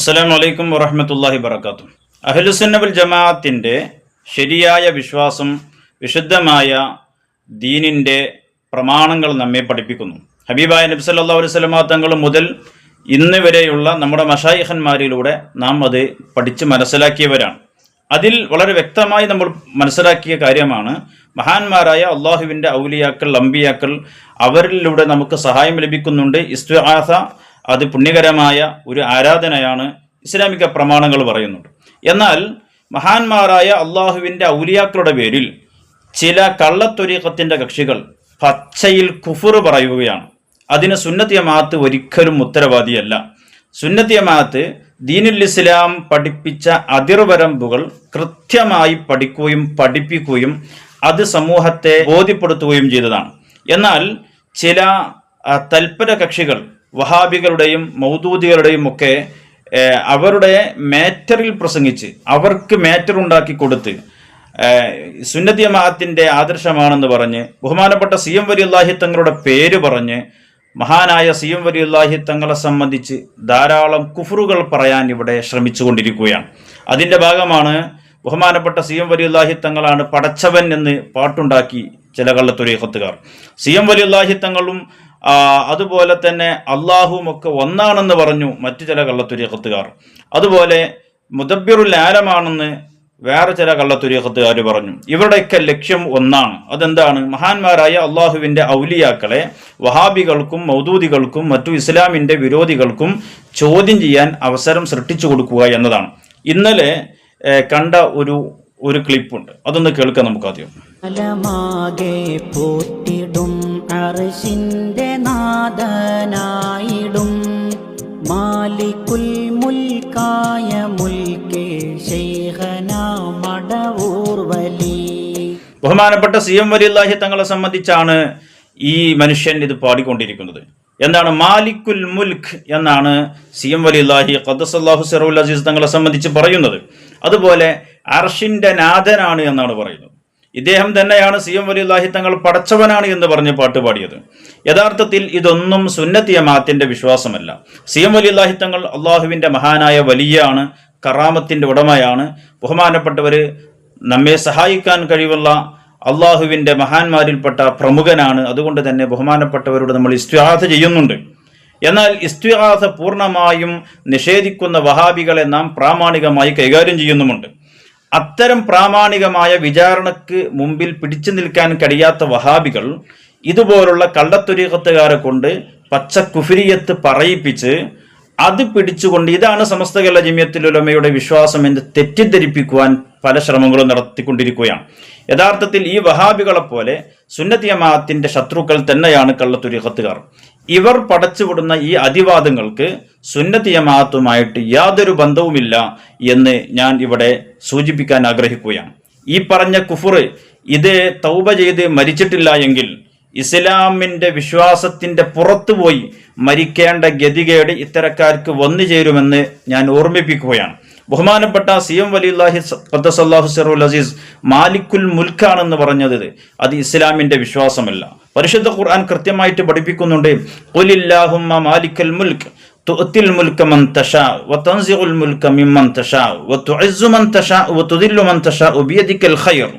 അസ്സലാം വലൈക്കും വറഹമത്തല്ലാഹി വർക്കാത്തു വൽ ജമാഅത്തിന്റെ ശരിയായ വിശ്വാസം വിശുദ്ധമായ ദീനിന്റെ പ്രമാണങ്ങൾ നമ്മെ പഠിപ്പിക്കുന്നു. ഹബീബായ നബി സല്ലല്ലാഹു അലൈഹി വസല്ലമ തങ്ങൾ മുതൽ ഇന്ന് വരെയുള്ള നമ്മുടെ മഷായിഹന്മാരിലൂടെ നാം അത് പഠിച്ച് മനസ്സിലാക്കിയവരാണ്. അതിൽ വളരെ വ്യക്തമായി നമ്മൾ മനസ്സിലാക്കിയ കാര്യമാണ് മഹാന്മാരായ അള്ളാഹുവിന്റെ ഔലിയാക്കൾ അമ്പിയാക്കൾ അവരിലൂടെ നമുക്ക് സഹായം ലഭിക്കുന്നുണ്ട്. ഇസ്തുആസ അത് പുണ്യകരമായ ഒരു ആരാധനയാണ് ഇസ്ലാമിക പ്രമാണങ്ങൾ പറയുന്നുണ്ട്. എന്നാൽ മഹാന്മാരായ അള്ളാഹുവിന്റെ ഔലിയാക്കളുടെ പേരിൽ ചില കള്ളത്തൊരീക്കത്തിന്റെ കക്ഷികൾ പച്ചയിൽ കുഫുർ പറയുകയാണ്. അതിന് സുന്നത്തിയമാത്ത് ഒരിക്കലും ഉത്തരവാദിയല്ല. സുന്നത്തിയമാത്ത് ദീനുൽ ഇസ്ലാം പഠിപ്പിച്ച അതിർവരമ്പുകൾ കൃത്യമായി പഠിക്കുകയും പഠിപ്പിക്കുകയും അത് സമൂഹത്തെ ബോധ്യപ്പെടുത്തുകയും ചെയ്തതാണ്. എന്നാൽ ചില തൽപര കക്ഷികൾ വഹാബികളുടെയും മൗദൂദികളുടെയും ഒക്കെ അവരുടെ മാറ്ററിൽ പ്രസംഗിച്ച് അവർക്ക് മാറ്റർ ഉണ്ടാക്കി കൊടുത്ത് സുന്നതി ആദർശമാണെന്ന് പറഞ്ഞ് ബഹുമാനപ്പെട്ട സി എം വലിയുല്ലാഹി തങ്ങളുടെ പേര് പറഞ്ഞ് മഹാനായ സി എം വലിയുല്ലാഹി തങ്ങളെ സംബന്ധിച്ച് ധാരാളം കുഫറുകൾ പറയാൻ ഇവിടെ ശ്രമിച്ചു കൊണ്ടിരിക്കുകയാണ് അതിന്റെ ഭാഗമാണ് ബഹുമാനപ്പെട്ട സി എം വലിയുല്ലാഹി തങ്ങളാണ് പടച്ചവൻ എന്ന് പാട്ടുണ്ടാക്കി ചില കള്ളത്തൊരീഹത്തുകാർ സി എം വലിയുല്ലാഹി തങ്ങളും ആ, അതുപോലെ തന്നെ അള്ളാഹുവും ഒക്കെ ഒന്നാണെന്ന് പറഞ്ഞു മറ്റു ചില കള്ളത്തുരിയക്കത്തുകാർ അതുപോലെ മുദബിറുൽ ആലമാണെന്ന് വേറെ ചില കള്ളത്തുരിയക്കത്തുകാർ പറഞ്ഞു. ഇവരുടെയൊക്കെ ലക്ഷ്യം ഒന്നാണ്. അതെന്താണ്? മഹാന്മാരായ അള്ളാഹുവിന്റെ ഔലിയാക്കളെ വഹാബികൾക്കും മൗദൂദികൾക്കും മറ്റു ഇസ്ലാമിന്റെ വിരോധികൾക്കും ചോദ്യം ചെയ്യാൻ അവസരം സൃഷ്ടിച്ചു കൊടുക്കുക എന്നതാണ്. ഇന്നലെ കണ്ട ഒരു ഒരു ക്ലിപ്പുണ്ട്. അതൊന്ന് കേൾക്കാം നമുക്കാദ്യം മാലിക്കുൽ മുൽക്കേ ശൈഖന മടവൂർ വലി ബഹുമാനപ്പെട്ട സി എം വലിയല്ലാഹി തങ്ങളെ സംബന്ധിച്ചാണ് ഈ മനുഷ്യൻ ഇത് പാടിക്കൊണ്ടിരിക്കുന്നത്. എന്താണ് മാലിക്കുൽ മുൽഖ് എന്നാണ് സി എം വലിയല്ലാഹി ഖദ്സല്ലാഹു സെറുൽ അസീസ് തങ്ങളെ സംബന്ധിച്ച് പറയുന്നത്. അതുപോലെ അർഷിന്റെ നാഥനാണ് എന്നാണ് പറയുന്നത്. ഇദ്ദേഹം തന്നെയാണ് സി എം വലിയുല്ലാഹി തങ്ങൾ പടച്ചവനാണ് എന്ന് പറഞ്ഞ് പാട്ട് പാടിയത്. യഥാർത്ഥത്തിൽ ഇതൊന്നും സുന്നത്തി ജമാഅത്തിന്റെ വിശ്വാസമല്ല. സി എം വലിയുല്ലാഹി തങ്ങൾ അള്ളാഹുവിന്റെ മഹാനായ വലിയാണ് കറാമത്തിന്റെ ഉടമയാണ്. ബഹുമാനപ്പെട്ടവര് നമ്മെ സഹായിക്കാൻ കഴിവുള്ള അള്ളാഹുവിന്റെ മഹാന്മാരിൽപ്പെട്ട പ്രമുഖനാണ്. അതുകൊണ്ട് തന്നെ ബഹുമാനപ്പെട്ടവരോട് നമ്മൾ ഇസ്ത്യാഹ ചെയ്യുന്നുണ്ട്. എന്നാൽ ഇസ്ത്യാഹ പൂർണമായും നിഷേധിക്കുന്ന വഹാബികളെ നാം പ്രാമാണികമായി കൈകാര്യം ചെയ്യുന്നുമുണ്ട്. അത്തരം പ്രാമാണികമായ വിചാരണക്ക് മുമ്പിൽ പിടിച്ചു നിൽക്കാൻ കഴിയാത്ത വഹാബികൾ ഇതുപോലുള്ള കള്ളത്തൊരീകത്തുകാരെ കൊണ്ട് പച്ച കുഫിരിയത്ത് പറയിപ്പിച്ച് അത് പിടിച്ചുകൊണ്ട് ഇതാണ് സമസ്ത കേരള ജമിയത്തിലുലമയുടെ വിശ്വാസം എന്ന് തെറ്റിദ്ധരിപ്പിക്കുവാൻ പല ശ്രമങ്ങളും നടത്തിക്കൊണ്ടിരിക്കുകയാണ്. യഥാർത്ഥത്തിൽ ഈ വഹാബികളെ പോലെ സുന്നത്തി ജമാഅത്തിന്റെ ശത്രുക്കൾ തന്നെയാണ് കള്ളത്തുരിഖത്തുകാർ ഇവർ പടച്ചുവിടുന്ന ഈ അതിവാദങ്ങൾക്ക് സുന്നത്തി ജമാഅത്തുമായിട്ട് യാതൊരു ബന്ധവുമില്ല എന്ന് ഞാൻ ഇവിടെ സൂചിപ്പിക്കാൻ ആഗ്രഹിക്കുകയാണ്. ഈ പറഞ്ഞ കുഫുർ ഇത് തൗബ ചെയ്ത് മരിച്ചിട്ടില്ല എങ്കിൽ ഇസ്ലാമിന്റെ വിശ്വാസത്തിന്റെ പുറത്തുപോയി മരിക്കേണ്ട ഗതികേട് ഇത്തരക്കാർക്ക് വന്നു ചേരുമെന്ന് ഞാൻ ഓർമ്മിപ്പിക്കുകയാണ്. ബഹുമാനപ്പെട്ട സി എം വലില്ലാഹി ഖദ്ദസല്ലാഹു സിറുൽ അസീസ് മാലിക്കുൽ മുൽക്കാണെന്ന് പറഞ്ഞത് അത് ഇസ്ലാമിന്റെ വിശ്വാസമല്ല. പരിശുദ്ധ ഖുർആൻ കൃത്യമായിട്ട് പഠിപ്പിക്കുന്നുണ്ട്. ഖുലില്ലാഹുമ്മ മാലിക്കൽ മുൽക്ക് തുഅത്തിൽ മുൽക്ക മൻ തശാ വതൻസിഉൽ മുൽക്ക മിമ്മൻ തശാ വതുഇസ്സു മൻ തശാ വതുദില്ലു മൻ തശാ ബിയദിക്കൽ ഖൈർ.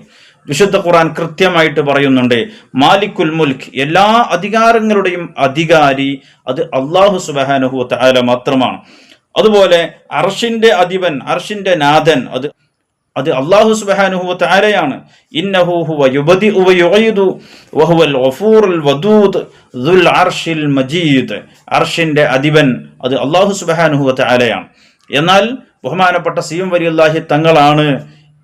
വിശുദ്ധ ഖുർആൻ കൃത്യമായിട്ട് പറയുന്നുണ്ട്. മാലിക്കുൽ മുൽക്ക് എല്ലാ അധികാരങ്ങളുടെയും അധികാരി അത് അള്ളാഹു സുബാനുഹു തആല മാത്രമാണ്. അതുപോലെ അർഷിന്റെ അധിപൻ അർഷിന്റെ നാഥൻ അത് അത് അള്ളാഹു സുബാനുഹുവ താരയാണ് മജീദ്. അർഷിന്റെ അധിപൻ അത് അള്ളാഹു സുബാനുഹുവ താരയാണ് എന്നാൽ ബഹുമാനപ്പെട്ട സീം വലി വലിയല്ലാഹി തങ്ങളാണ്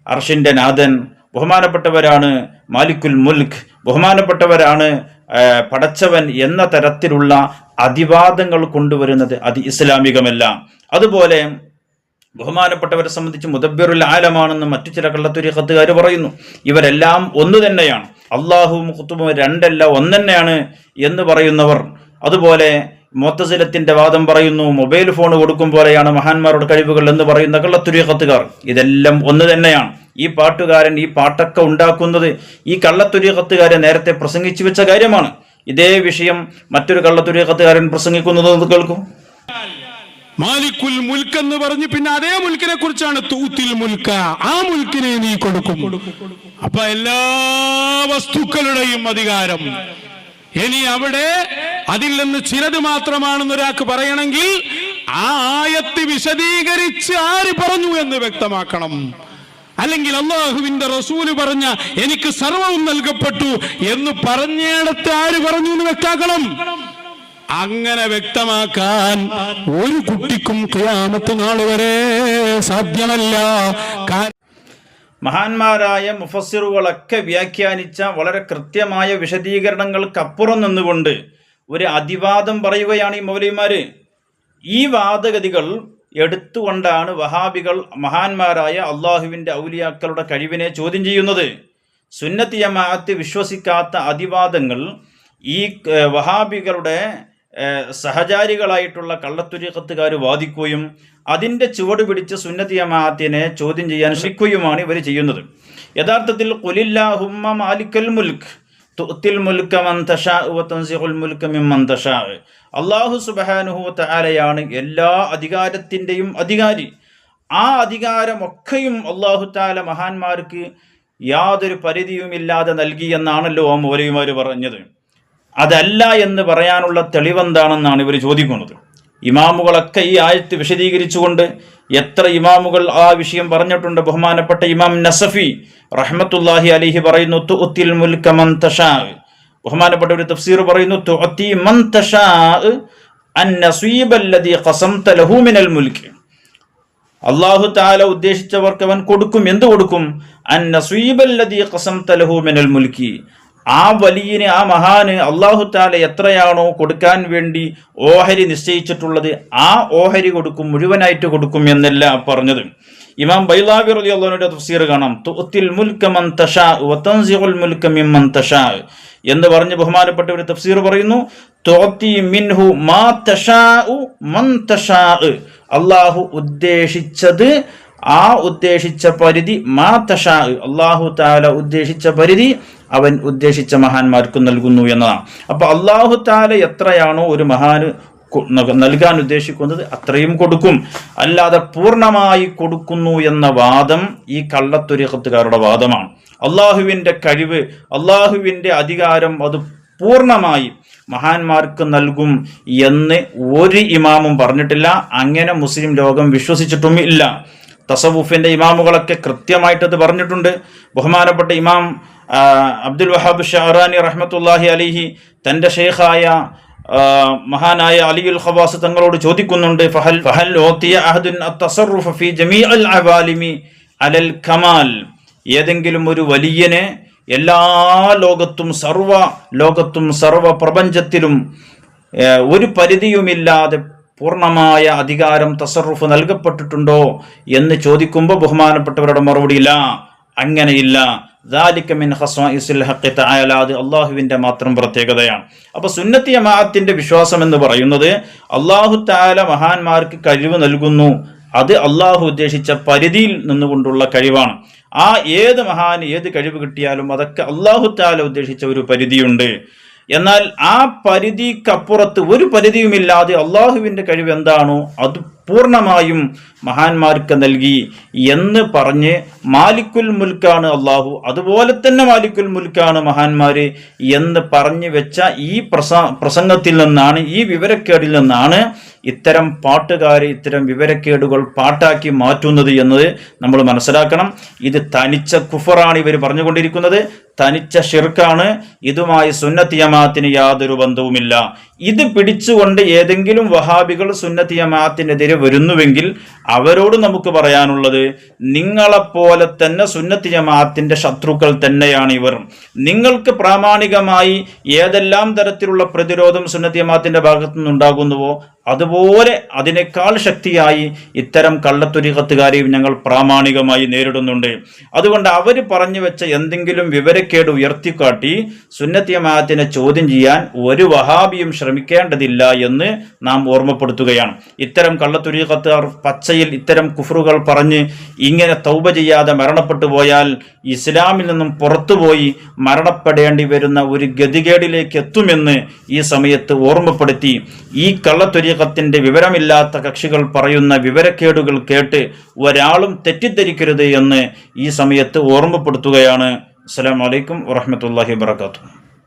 അർഷിന്റെ നാഥൻ. ബഹുമാനപ്പെട്ടവരാണ് മാലിക്കുൽ മുൽഖ് ബഹുമാനപ്പെട്ടവരാണ് പടച്ചവൻ എന്ന തരത്തിലുള്ള അതിവാദങ്ങൾ കൊണ്ടുവരുന്നത് അത് ഇസ്ലാമികമല്ല. അതുപോലെ ബഹുമാനപ്പെട്ടവരെ സംബന്ധിച്ച് മുദബ്ബിറുൽ ആലമാണെന്ന് മറ്റു ചില കള്ളത്തുരിഖത്തുകാർ പറയുന്നു. ഇവരെല്ലാം ഒന്ന് തന്നെയാണ്. അള്ളാഹുവും കുത്തുബും രണ്ടല്ല ഒന്ന് തന്നെയാണ് എന്ന് പറയുന്നവർ. അതുപോലെ മൊത്തസിലത്തിന്റെ വാദം പറയുന്നു മൊബൈൽ ഫോൺ കൊടുക്കും പോലെയാണ് മഹാന്മാരുടെ കഴിവുകൾ എന്ന് പറയുന്ന കള്ളത്തുരിഖത്തുകാർ. ഇതെല്ലാം ഒന്ന് തന്നെയാണ്. ഈ പാട്ടുകാരൻ ഈ പാട്ടൊക്കെ ഉണ്ടാക്കുന്നത് ഈ കള്ളത്തുരിഖത്തുകാരെ നേരത്തെ പ്രസംഗിച്ചു വെച്ച കാര്യമാണ്. ഇതേ വിഷയം മറ്റൊരു കള്ളത്തുരിഖത്തുകാരൻ പ്രസംഗിക്കുന്നത് കേൾക്കൂ? മാലിക്കുൽ മുൽക്ക് എന്ന് പറഞ്ഞ് പിന്നെ അതേ മുൽക്കിനെ കുറിച്ചാണ് തൂത്തിൽ മുൽക്ക. ആ മുൽക്കിനെ നീ കൊടുക്കും. അപ്പൊ എല്ലാ വസ്തുക്കളുടെയും അധികാരം. ഇനി അവിടെ അതിൽ നിന്ന് ചിലത് മാത്രമാണെന്ന് ഒരാൾക്ക് പറയണമെങ്കിൽ ആ ആയത്ത് വിശദീകരിച്ച് ആര് പറഞ്ഞു എന്ന് വ്യക്തമാക്കണം. അല്ലെങ്കിൽ അള്ളാഹുവിന്റെ റസൂൽ പറഞ്ഞ എനിക്ക് സർവവും നൽകപ്പെട്ടു എന്ന് പറഞ്ഞിടത്ത് ആര് പറഞ്ഞു എന്ന് വ്യക്താക്കണം അങ്ങനെ വ്യക്തമാക്കാൻ ഒരു കുട്ടിക്കും ക്യാമത്ത് നാൾ വരെ സാധ്യമല്ല. മഹാന്മാരായ മുഫസിറുകളൊക്കെ വ്യാഖ്യാനിച്ച വളരെ കൃത്യമായ വിശദീകരണങ്ങൾക്കപ്പുറം നിന്നുകൊണ്ട് ഒരു അതിവാദം പറയുകയാണ് ഈ മൗലിമാര് ഈ വാദഗതികൾ എടുത്തുകൊണ്ടാണ് വഹാബികൾ മഹാന്മാരായ അള്ളാഹുവിന്റെ ഔലിയാക്കളുടെ കഴിവിനെ ചോദ്യം ചെയ്യുന്നത്. സുന്നത്തി ജമാഅത്ത് വിശ്വസിക്കാത്ത അതിവാദങ്ങൾ ഈ വഹാബികളുടെ സഹചാരികളായിട്ടുള്ള കള്ളത്തുരീക്കത്തുകാർ വാദിക്കുകയും അതിന്റെ ചുവട് പിടിച്ച് സുന്നത്തി ജമാഅത്തിനെ ചോദ്യം ചെയ്യാൻ ശ്രമിക്കുകയുമാണ് ഇവർ ചെയ്യുന്നത്. യഥാർത്ഥത്തിൽ കുലില്ലാഹുമ്മ മാലിക്കൽ മുൽക്ക് തുത്തിൽ മുൽക്ക മന്തഷാ വതൻസിഖുൽ മുൽക്ക മിമ്മൻ തഷാ അള്ളാഹു സുബ്ഹാനഹു തആലയാണ് എല്ലാ അധികാരത്തിന്റെയും അധികാരി. ആ അധികാരമൊക്കെയും അള്ളാഹു താല മഹാന്മാർക്ക് യാതൊരു പരിധിയുമില്ലാതെ നൽകി എന്നാണല്ലോ ആ മൗലവിമാർ പറഞ്ഞത്. അതല്ല എന്ന് പറയാനുള്ള തെളിവെന്താണെന്നാണ് ഇവർ ചോദിക്കുന്നത്. ഇമാമുകളൊക്കെ ഈ ആയത്ത് വിശദീകരിച്ചുകൊണ്ട് എത്ര ഇമാമുകൾ ആ വിഷയം പറഞ്ഞിട്ടുണ്ട്? ബഹുമാനപ്പെട്ട ഇമാം നസഫി റഹ്മത്തുല്ലാഹി അലിഹി പറയുന്നു തുത്തിൽ ബഹുമാനപ്പെട്ട ഒരു തഫ്സീർ പറയുന്നു മിനൽ അള്ളാഹു താല ഉദ്ദേശിച്ചവർക്ക് അവൻ കൊടുക്കും. എന്ത് കൊടുക്കും? മിനൽ ആ വലിയന് ആ മഹാന് അള്ളാഹു താല എത്രയാണോ കൊടുക്കാൻ വേണ്ടി ഓഹരി നിശ്ചയിച്ചിട്ടുള്ളത് ആ ഓഹരി കൊടുക്കും മുഴുവനായിട്ട് കൊടുക്കും എന്നല്ല പറഞ്ഞത്. ഇമാം ബൈലാബി റലി അള്ളാഹുവിന്റെ തഫ്സീർ കാണാം. മുൽക മൻ വതൻസിഉൽ എന്ന് പറഞ്ഞ് ബഹുമാനപ്പെട്ട ഒരു തഫ്സീർ പറയുന്നു മിൻഹു മാ മൻ തശാ അള്ളാഹു ഉദ്ദേശിച്ചത് ആ ഉദ്ദേശിച്ച പരിധി മാ തഷാ അള്ളാഹു താല ഉദ്ദേശിച്ച പരിധി അവൻ ഉദ്ദേശിച്ച മഹാന്മാർക്ക് നൽകുന്നു എന്നതാണ്. അപ്പൊ അള്ളാഹു താല എത്രയാണോ ഒരു മഹാന് നൽകാൻ ഉദ്ദേശിക്കുന്നത് അത്രയും കൊടുക്കും. അല്ലാതെ പൂർണമായി കൊടുക്കുന്നു എന്ന വാദം ഈ കള്ളത്തുരഹത്തുകാരുടെ വാദമാണ്. അള്ളാഹുവിന്റെ കഴിവ് അള്ളാഹുവിന്റെ അധികാരം അത് പൂർണമായി മഹാന്മാർക്ക് നൽകും എന്ന് ഒരു ഇമാമും പറഞ്ഞിട്ടില്ല. അങ്ങനെ മുസ്ലിം ലോകം വിശ്വസിച്ചിട്ടും ഇല്ല. തസവുഫിന്റെ ഇമാമുകളൊക്കെ കൃത്യമായിട്ടത് പറഞ്ഞിട്ടുണ്ട്. ബഹുമാനപ്പെട്ട ഇമാം അബ്ദുൽ വഹാബ് ഷഹറാനി റഹ്മത്തുല്ലാഹി അലിഹി തന്റെ ഷെയ്ഖായ മഹാനായ അലിയുൽ ഖവാസ് തങ്ങളോട് ചോദിക്കുന്നുണ്ട് ഫഹൽ ഫഹൽ ഓത്തിയ അഹദുൻ ഫി ജമീ അൽ അവാലിമി അലൽ കമാൽ. ഏതെങ്കിലും ഒരു വലിയനെ എല്ലാ ലോകത്തും സർവ ലോകത്തും സർവ പ്രപഞ്ചത്തിലും ഒരു പരിധിയുമില്ലാതെ പൂർണമായ അധികാരം തസറുഫ് നൽകപ്പെട്ടിട്ടുണ്ടോ എന്ന് ചോദിക്കുമ്പോൾ ബഹുമാനപ്പെട്ടവരുടെ മറുപടിയില്ല. അങ്ങനെയില്ല. ദാലിക്കമിൻ ഹസ്വാഇസുൽ ഹക്കി തായാല അത് അള്ളാഹുവിന്റെ മാത്രം പ്രത്യേകതയാണ്. അപ്പോൾ സുന്നത്തി ജമാഅത്തിന്റെ വിശ്വാസം എന്ന് പറയുന്നത് അള്ളാഹു താല മഹാന്മാർക്ക് കഴിവ് നൽകുന്നു. അത് അള്ളാഹു ഉദ്ദേശിച്ച പരിധിയിൽ നിന്നുകൊണ്ടുള്ള കഴിവാണ്. ആ ഏത് മഹാന് ഏത് കഴിവ് കിട്ടിയാലും അതൊക്കെ അള്ളാഹു താല ഉദ്ദേശിച്ച ഒരു പരിധിയുണ്ട്. എന്നാൽ ആ പരിധിക്കപ്പുറത്ത് ഒരു പരിധിയുമില്ലാതെ അള്ളാഹുവിന്റെ കഴിവ് എന്താണോ അത് പൂർണമായും മഹാന്മാർക്ക് നൽകി എന്ന് പറഞ്ഞ് മാലിക്കുൽ മുൽക്കാണ് അള്ളാഹു. അതുപോലെ തന്നെ മാലിക്കുൽ മുൽക്കാണ് മഹാന്മാര് എന്ന് പറഞ്ഞു വെച്ച ഈ പ്രസ പ്രസംഗത്തിൽ നിന്നാണ് ഈ വിവരക്കേടിൽ നിന്നാണ് ഇത്തരം പാട്ടുകാരെ ഇത്തരം വിവരക്കേടുകൾ പാട്ടാക്കി മാറ്റുന്നത് എന്നത് നമ്മൾ മനസ്സിലാക്കണം. ഇത് തനിച്ച കുഫറാണ് ഇവർ പറഞ്ഞുകൊണ്ടിരിക്കുന്നത്. തനിച്ച ഷിർക്കാണ്. ഇതുമായി സുന്നത്തിയമാത്തിന് യാതൊരു ബന്ധവുമില്ല. ഇത് പിടിച്ചുകൊണ്ട് ഏതെങ്കിലും വഹാബികൾ സുന്നത്തിയമാത്തിനെതിരെ വരുന്നുവെങ്കിൽ അവരോട് നമുക്ക് പറയാനുള്ളത് നിങ്ങളെപ്പോലെ തന്നെ സുന്നത്ത് ജമാഅത്തിന്റെ ശത്രുക്കൾ തന്നെയാണ് ഇവർ. നിങ്ങൾക്ക് പ്രാമാണികമായി ഏതെല്ലാം തരത്തിലുള്ള പ്രതിരോധം സുന്നത്ത് ജമാഅത്തിന്റെ ഭാഗത്തു അതുപോലെ അതിനേക്കാൾ ശക്തിയായി ഇത്തരം കള്ളത്തുരികത്തുകാരെയും ഞങ്ങൾ പ്രാമാണികമായി നേരിടുന്നുണ്ട്. അതുകൊണ്ട് അവർ പറഞ്ഞു വെച്ച എന്തെങ്കിലും വിവരക്കേട് ഉയർത്തിക്കാട്ടി സുന്നത്ത് ജമാഅത്തിനെ ചോദ്യം ചെയ്യാൻ ഒരു വഹാബിയും ശ്രമിക്കേണ്ടതില്ല എന്ന് നാം ഓർമ്മപ്പെടുത്തുകയാണ്. ഇത്തരം കള്ളത്തുരികത്തുകാർ പച്ചയിൽ ഇത്തരം കുഫറുകൾ പറഞ്ഞ് ഇങ്ങനെ തൗബ ചെയ്യാതെ മരണപ്പെട്ടു പോയാൽ ഇസ്ലാമിൽ നിന്നും പുറത്തുപോയി മരണപ്പെടേണ്ടി വരുന്ന ഒരു ഗതികേടിലേക്ക് എത്തുമെന്ന് ഈ സമയത്ത് ഓർമ്മപ്പെടുത്തി. ഈ കള്ളത്തൊരീക ഹക്കീക്കത്തിന്റെ വിവരമില്ലാത്ത കക്ഷികൾ പറയുന്ന വിവരക്കേടുകൾ കേട്ട് ഒരാളും തെറ്റിദ്ധരിക്കരുത് എന്ന് ഈ സമയത്ത് ഓർമ്മപ്പെടുത്തുകയാണ്. അസ്സലാമു അലൈക്കും വറഹ്മത്തുള്ളാഹി വബറകാതുഹു.